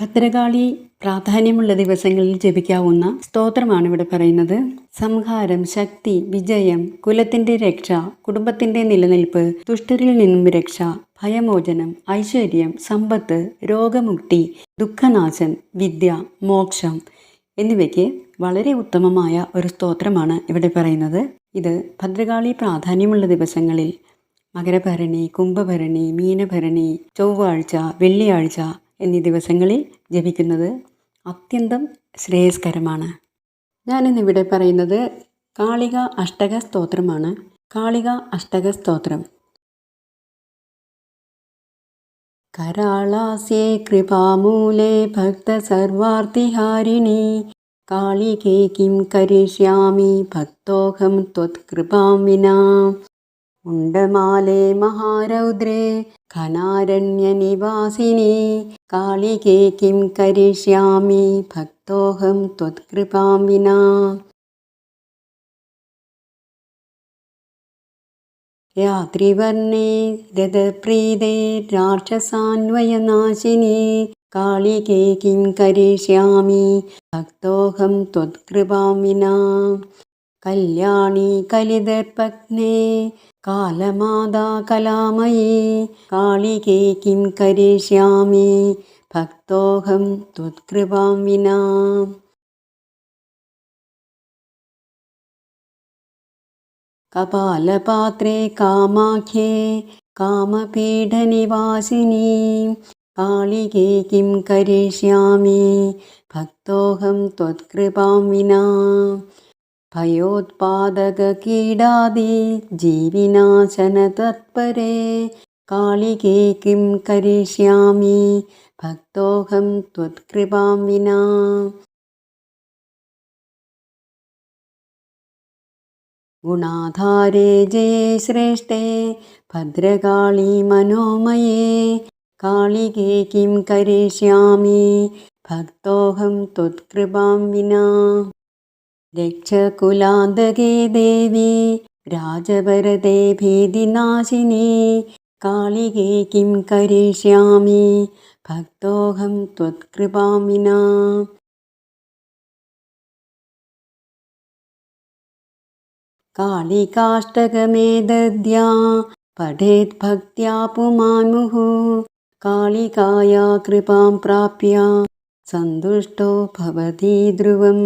ഭദ്രകാളി പ്രാധാന്യമുള്ള ദിവസങ്ങളിൽ ജപിക്കാവുന്ന സ്തോത്രമാണ് ഇവിടെ പറയുന്നത്. സംഹാരം ശക്തി വിജയം കുലത്തിന്റെ രക്ഷ കുടുംബത്തിന്റെ നിലനിൽപ്പ് ദുഷ്ടരിൽ നിന്നും രക്ഷ ഭയമോചനം ഐശ്വര്യം സമ്പത്ത് രോഗമുക്തി ദുഃഖനാശം വിദ്യ മോക്ഷം എന്നിവയ്ക്ക് വളരെ ഉത്തമമായ ഒരു സ്തോത്രമാണ് ഇവിടെ പറയുന്നത്. ഇത് ഭദ്രകാളി പ്രാധാന്യമുള്ള ദിവസങ്ങളിൽ മകരഭരണി കുംഭഭരണി മീനഭരണി ചൊവ്വാഴ്ച വെള്ളിയാഴ്ച എന്നീ ദിവസങ്ങളിൽ ജപിക്കുന്നത് അത്യന്തം ശ്രേയസ്കരമാണ്. ഞാനിന്നിവിടെ പറയുന്നത് കാളിക അഷ്ടക സ്തോത്രമാണ്. കാളിക അഷ്ടക സ്തോത്രം. കരാളാസ്യേ കൃപാമൂലേ ഭക്ത ഭക്തസർവാർത്തിഹാരിണി കാളികേ കിം കരിഷ്യാമി ഭക്തോഹം ത്വത്കൃപാം വിനാ. ഉണ്ടമാലേ മഹാരൗദ്രേ ഖനാരണ്യനിവാസിനി കാളികേ കിം കരിഷ്യാമി ഭക്തോഹം ത്വത്കൃപാം വിനാ. രാത്രിവർണേ രഥപ്രീതേ രാക്ഷസാന്വയനാശിനി കാളികേ കിം കരിഷ്യാമി ഭക്തോഹം ത്വത്കൃപാം വിനാ. കല്യാണി കലിതർപഗ്നേ കാലമാതാ കലാമയീ കാളികേ കിം കരിഷ്യാമി ഭക്തോഹം ത്വത്കൃപാം വിനാ. കപാലപാത്രേ കാമാഖ്യേ കാമപീഠനിവാസിനി കാളികേ കിം കരിഷ്യാമി ഭക്തോഹം ത്വത്കൃപാം വിനാ. ഭയോത്പാദക കീടാതി ജീവിനാശന തത്പരേ കാളികേ കിം കരിഷ്യാമി ഭക്തോഹം ത്വത്കൃപാം വിനാ. ഗുണാധാരേ ജയേ ശ്രേഷ്ഠേ ഭദ്രകാളി മനോമയേ. കാളികേ കിം കരിഷ്യാമി ഭക്തോഹം ത്വത്കൃപാം വിനാ. रक्षकुलान्तके देवी राजभरते भीतिनाशिनी कालिके किं करिष्यामि त्वत्कृपां विना कालिकाष्टकमेदद्या पठेत् भक्त्या पुमान्मुहुः कालिकाया कृपां प्राप्य सन्तुष्टो भवति ध्रुवम्